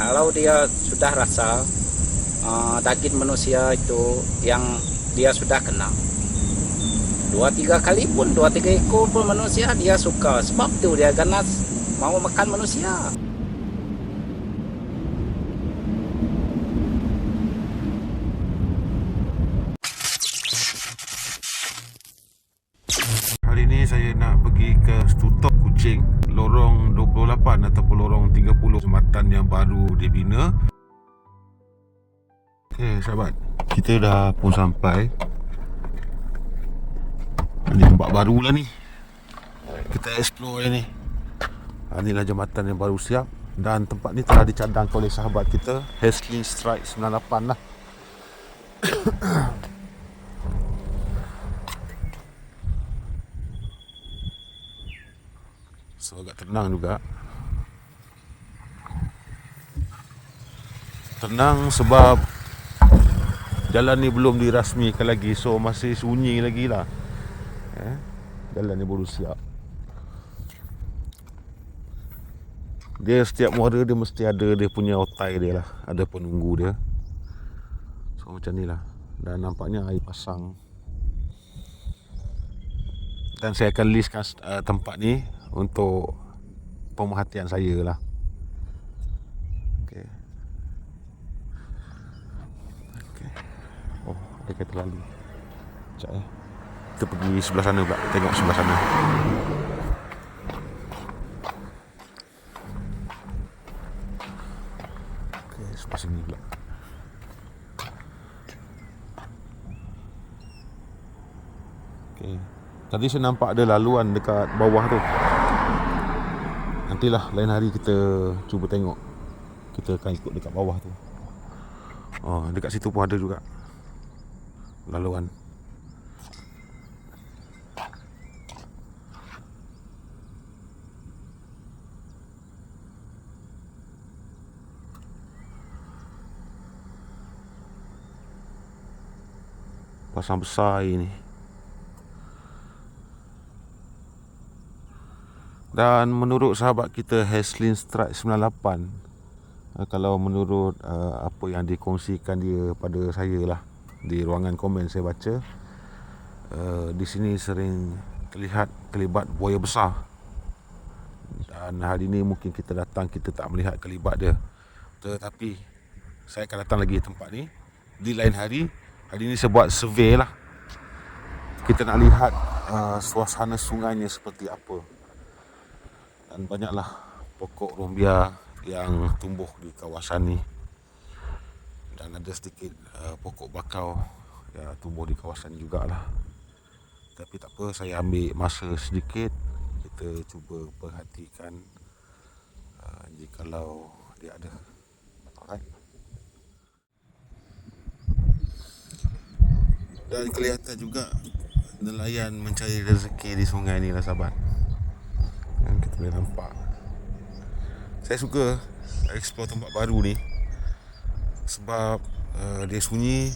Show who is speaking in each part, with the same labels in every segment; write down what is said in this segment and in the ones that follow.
Speaker 1: kalau dia sudah rasa uh, daging manusia itu yang dia sudah kenal. Dua tiga kali pun dua tiga ekor pun manusia dia suka. Sebab tu dia ganas mau makan manusia
Speaker 2: Lorong 28 ataupun lorong 30 Jembatan yang baru dibina. Okay sahabat. Kita dah pun sampai. Ini tempat baru lah ni. Kita explore ni ha, Inilah jembatan yang baru siap. Dan tempat ni telah dicadangkan oleh sahabat kita Haslin Strike 98 lah So agak tenang juga. Tenang sebab Jalan ni belum dirasmikan lagi. So masih sunyi lagi lah. Eh? Jalan ni baru siap. Dia setiap muara dia mesti ada Dia punya otai dia lah. Ada penunggu dia. So macam ni lah. Dan nampaknya air pasang. Dan saya akan listkan uh, tempat ni untuk pemerhatian saya lah. Okey. Okey. Oh, ada kereta lalu. Sekejap eh. Kita pergi sebelah sana pula. Tengok sebelah sana. Okey, sebelah sini pula. Okey. Tadi saya nampak ada laluan dekat bawah tu. Nantilah lain hari kita cuba tengok. Kita akan ikut dekat bawah tu. Oh, dekat situ pun ada juga. Laluan. Pasang besar air Dan menurut sahabat kita Haslin Strike 98 uh, Kalau menurut uh, apa yang dikongsikan dia pada saya lah Di ruangan komen saya baca uh, Di sini sering terlihat kelibat buaya besar. Dan hari ini mungkin kita datang kita tak melihat kelibat dia. Tetapi saya akan datang lagi tempat ni. Di lain hari Hari ini saya buat survey lah. Kita nak lihat uh, suasana sungainya seperti apa dan banyaklah pokok rumbia yang tumbuh di kawasan ni. Dan ada sedikit uh, pokok bakau yang tumbuh di kawasan jugalah. Tapi tak apa saya ambil masa sedikit kita cuba perhatikan uh, jikalau dia ada. Alright. Dan kelihatan juga nelayan mencari rezeki di sungai ni lah sahabat boleh nampak. Saya suka explore tempat baru ni Sebab uh, dia sunyi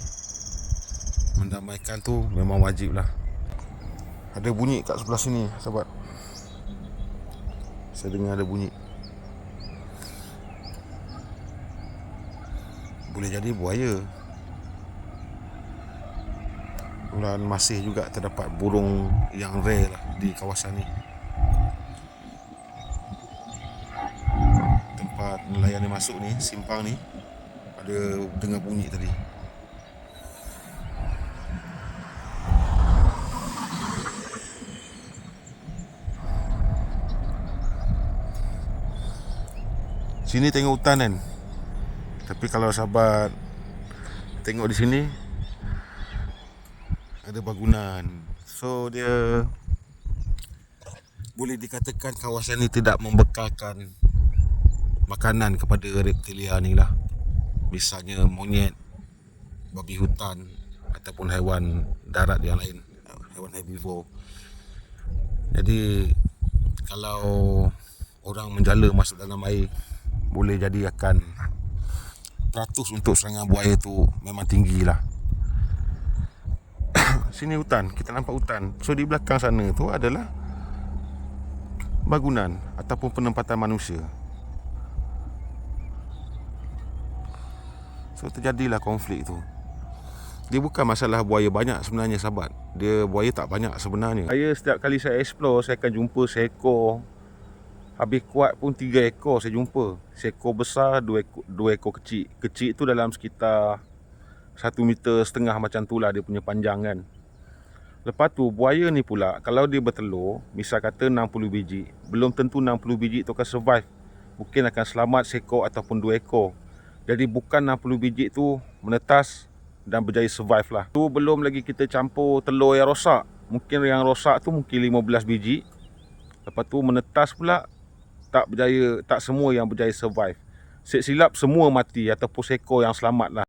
Speaker 2: Mendamaikan tu memang wajib lah. Ada bunyi kat sebelah sini sahabat. Saya dengar ada bunyi. Boleh jadi buaya. Dan masih juga terdapat burung yang rare lah di kawasan ni tempat nelayan ni masuk ni simpang ni ada dengar bunyi tadi. Sini tengok hutan kan tapi kalau sahabat tengok di sini ada bangunan. So dia boleh dikatakan kawasan ni tidak membekalkan makanan kepada reptilia ni lah. Misalnya monyet babi hutan ataupun haiwan darat yang lain. Haiwan herbivore jadi kalau orang menjala masuk dalam air boleh jadi akan peratus untuk serangan buaya tu memang tinggi lah. Sini hutan kita nampak hutan. So di belakang sana tu adalah bangunan ataupun penempatan manusia So terjadilah konflik tu. Dia bukan masalah buaya banyak sebenarnya sahabat. Dia buaya tak banyak sebenarnya. Saya setiap kali saya explore saya akan jumpa seekor habis kuat pun tiga ekor saya jumpa. Seekor besar, dua ekor, dua ekor kecil. Kecil tu dalam sekitar satu meter setengah macam tu lah dia punya panjang kan. Lepas tu buaya ni pula kalau dia bertelur, misal kata 60 biji, belum tentu 60 biji tu akan survive. Mungkin akan selamat seekor ataupun dua ekor. Jadi bukan 60 biji tu menetas dan berjaya survive lah. Tu belum lagi kita campur telur yang rosak. Mungkin yang rosak tu mungkin 15 biji. Lepas tu menetas pula tak berjaya, tak semua yang berjaya survive. Silap semua mati ataupun seekor yang selamat lah.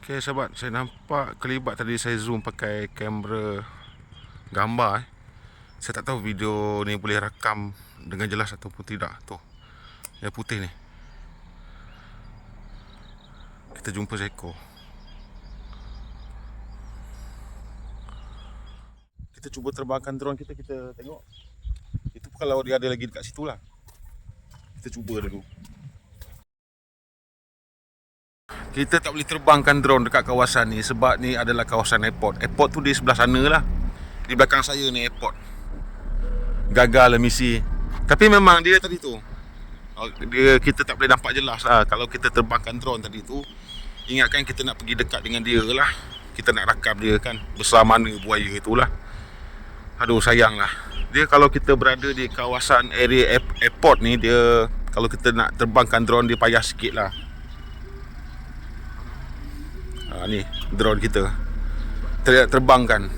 Speaker 2: Okay sahabat, saya nampak kelibat tadi saya zoom pakai kamera gambar eh. Saya tak tahu video ni boleh rakam dengan jelas ataupun tidak. Tu. Yang putih ni. Kita jumpa seekor. Kita cuba terbangkan drone kita, kita tengok. Itu kalau dia ada lagi dekat situ lah. Kita cuba dulu. Kita tak boleh terbangkan drone dekat kawasan ni sebab ni adalah kawasan airport. Airport tu di sebelah sana lah. Di belakang saya ni airport. Gagal misi. Tapi memang dia tadi tu. oh, Dia kita tak boleh nampak jelas lah kalau kita terbangkan drone tadi tu. Ingatkan kita nak pergi dekat dengan dia lah. Kita nak rakam dia kan. Besar mana buaya itulah. Aduh sayang lah. Dia kalau kita berada di kawasan area air- airport ni dia kalau kita nak terbangkan drone dia payah sikit lah. Ha, ni drone kita ter terbangkan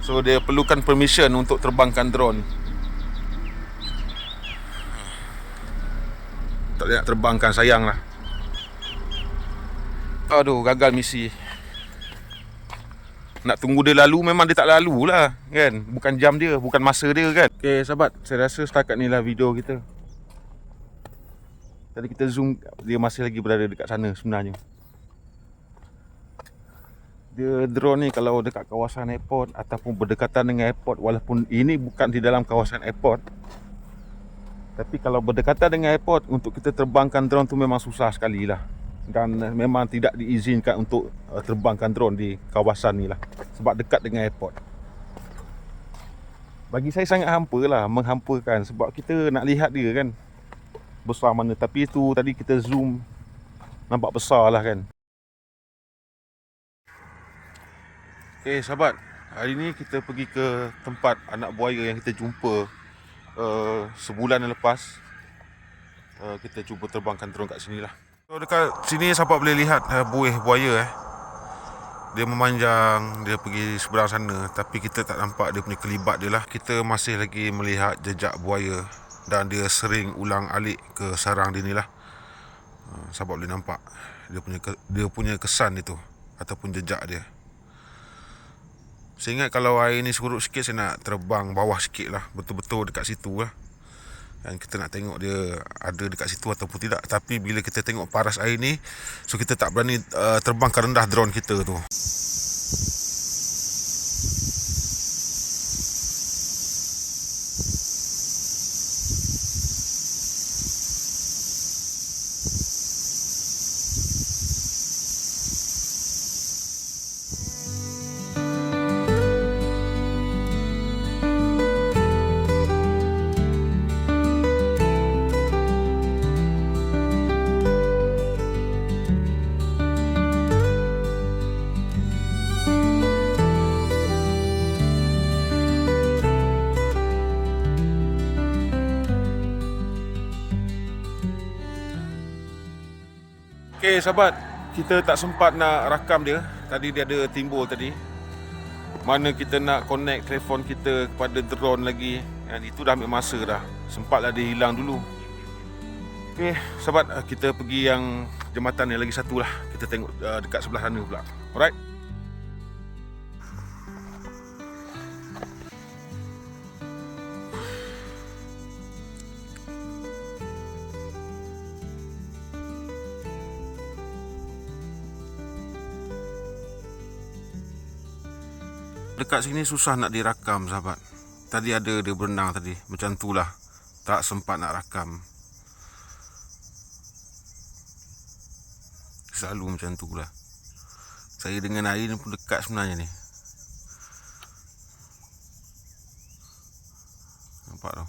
Speaker 2: so dia perlukan permission untuk terbangkan drone. Tak boleh nak terbangkan sayang lah. Aduh gagal misi. Nak tunggu dia lalu memang dia tak lalu lah kan? Bukan jam dia bukan masa dia kan? Ok sahabat saya rasa setakat ni lah video kita. Tadi kita zoom dia masih lagi berada dekat sana sebenarnya dia drone ni kalau dekat kawasan airport ataupun berdekatan dengan airport walaupun ini bukan di dalam kawasan airport. Tapi kalau berdekatan dengan airport untuk kita terbangkan drone tu memang susah sekali lah dan eh, memang tidak diizinkan untuk uh, terbangkan drone di kawasan ni lah. Sebab dekat dengan airport. Bagi saya sangat hampa lah menghampakan. Sebab kita nak lihat dia kan besar mana. Tapi tu tadi kita zoom nampak besar lah kan Okay sahabat Hari ni kita pergi ke tempat anak buaya yang kita jumpa uh, Sebulan yang lepas. Uh, Kita cuba terbangkan drone kat sini lah. So, Dekat sini sahabat boleh lihat uh, buih buaya eh. Dia memanjang, dia pergi seberang sana. Tapi kita tak nampak dia punya kelibat dia lah. Kita masih lagi melihat jejak buaya Dan dia sering ulang alik ke sarang dia ni lah. Sahabat boleh nampak Dia punya dia punya kesan itu Ataupun jejak dia saya ingat kalau air ni surut sikit saya nak terbang bawah sikit lah. Betul-betul dekat situ lah. Dan kita nak tengok dia ada dekat situ ataupun tidak. Tapi bila kita tengok paras air ni So kita tak berani uh, terbang ke rendah drone kita tu Okay sahabat. Kita tak sempat nak rakam dia. Tadi dia ada timbul tadi. Mana kita nak connect telefon kita kepada drone lagi. Dan itu dah ambil masa dah. Sempatlah dia hilang dulu. Okay sahabat kita pergi yang jembatan yang lagi satu lah Kita tengok uh, dekat sebelah sana pula. Alright Dekat sini susah nak dirakam sahabat Tadi ada dia berenang tadi. Macam tu lah. Tak sempat nak rakam. Selalu macam tu lah. Saya dengan air ni pun dekat sebenarnya ni. Nampak tau.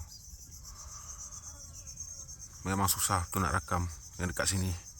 Speaker 2: Memang susah tu nak rakam yang dekat sini.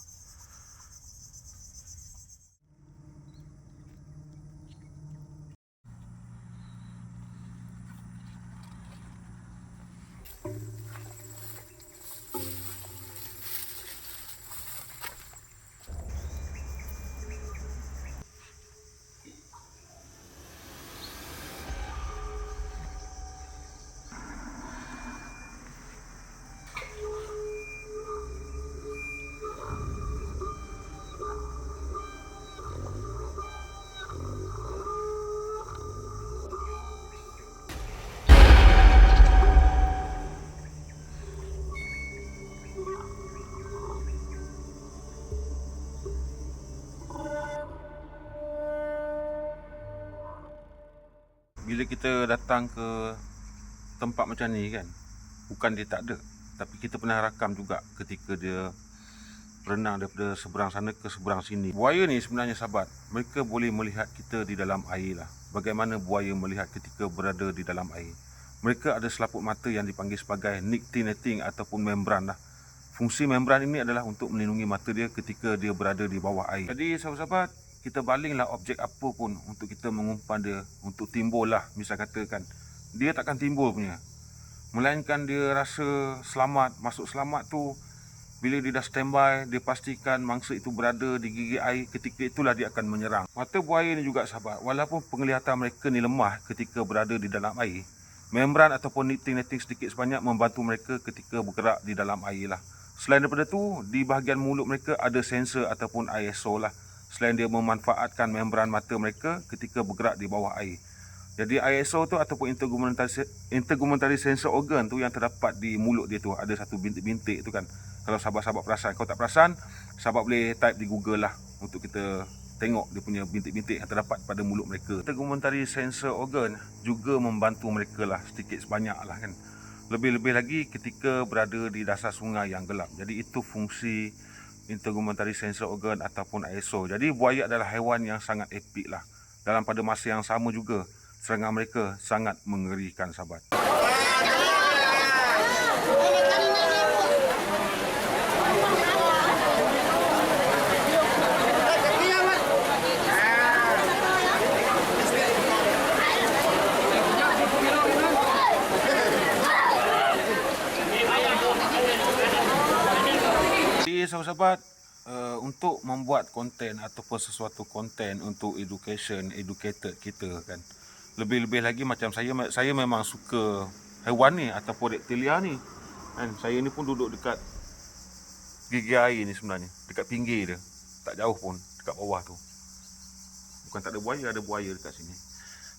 Speaker 2: Bila kita datang ke tempat macam ni kan bukan dia tak ada. Tapi kita pernah rakam juga ketika dia berenang daripada seberang sana ke seberang sini. Buaya ni sebenarnya sahabat mereka boleh melihat kita di dalam air lah. Bagaimana buaya melihat ketika berada di dalam air. Mereka ada selaput mata yang dipanggil sebagai nictinating ataupun membran lah. Fungsi membran ini adalah untuk melindungi mata dia ketika dia berada di bawah air. Jadi sahabat-sahabat kita balinglah objek apa pun untuk kita mengumpan dia untuk timbul lah misal katakan. Dia takkan timbul punya. Melainkan dia rasa selamat masuk selamat tu bila dia dah standby dia pastikan mangsa itu berada di gigi air ketika itulah dia akan menyerang. Mata buaya ni juga sahabat walaupun penglihatan mereka ni lemah ketika berada di dalam air membran ataupun netting-netting sedikit sebanyak membantu mereka ketika bergerak di dalam air lah. Selain daripada tu di bahagian mulut mereka ada sensor ataupun ISO lah selain dia memanfaatkan membran mata mereka ketika bergerak di bawah air. Jadi ISO tu ataupun intergumentary sensor organ tu yang terdapat di mulut dia tu ada satu bintik-bintik tu kan. Kalau sahabat-sahabat perasan, kalau tak perasan, sahabat boleh type di Google lah untuk kita tengok dia punya bintik-bintik yang terdapat pada mulut mereka. Intergumentary sensor organ juga membantu mereka lah sedikit sebanyak lah kan. Lebih-lebih lagi ketika berada di dasar sungai yang gelap. Jadi itu fungsi intergumentary sensor organ ataupun ISO. Jadi buaya adalah haiwan yang sangat epik lah. Dalam pada masa yang sama juga, serangan mereka sangat mengerikan sahabat. Sahabat-sahabat uh, untuk membuat konten ataupun sesuatu konten untuk education, educated kita kan. Lebih-lebih lagi macam saya saya memang suka haiwan ni ataupun reptilia ni. Kan saya ni pun duduk dekat gigi air ni sebenarnya, dekat pinggir dia. Tak jauh pun dekat bawah tu. Bukan tak ada buaya, ada buaya dekat sini.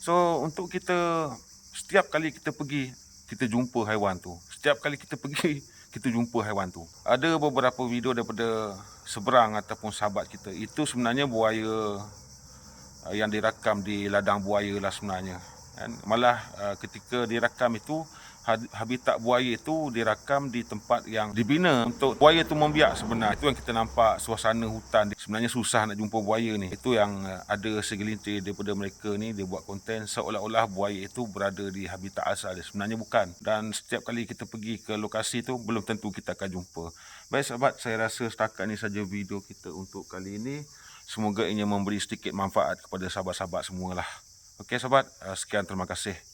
Speaker 2: So untuk kita setiap kali kita pergi kita jumpa haiwan tu. Setiap kali kita pergi kita jumpa haiwan tu. Ada beberapa video daripada seberang ataupun sahabat kita. Itu sebenarnya buaya uh, yang dirakam di ladang buaya lah sebenarnya. Kan? Malah uh, ketika dirakam itu habitat buaya itu dirakam di tempat yang dibina untuk buaya itu membiak sebenarnya. Itu yang kita nampak suasana hutan. Sebenarnya susah nak jumpa buaya ni. Itu yang uh, ada segelintir daripada mereka ni dia buat konten seolah-olah buaya itu berada di habitat asal dia. Sebenarnya bukan. Dan setiap kali kita pergi ke lokasi itu belum tentu kita akan jumpa. Baik sahabat, saya rasa setakat ni saja video kita untuk kali ini. Semoga ini memberi sedikit manfaat kepada sahabat-sahabat semualah. Okey sahabat, uh, sekian terima kasih.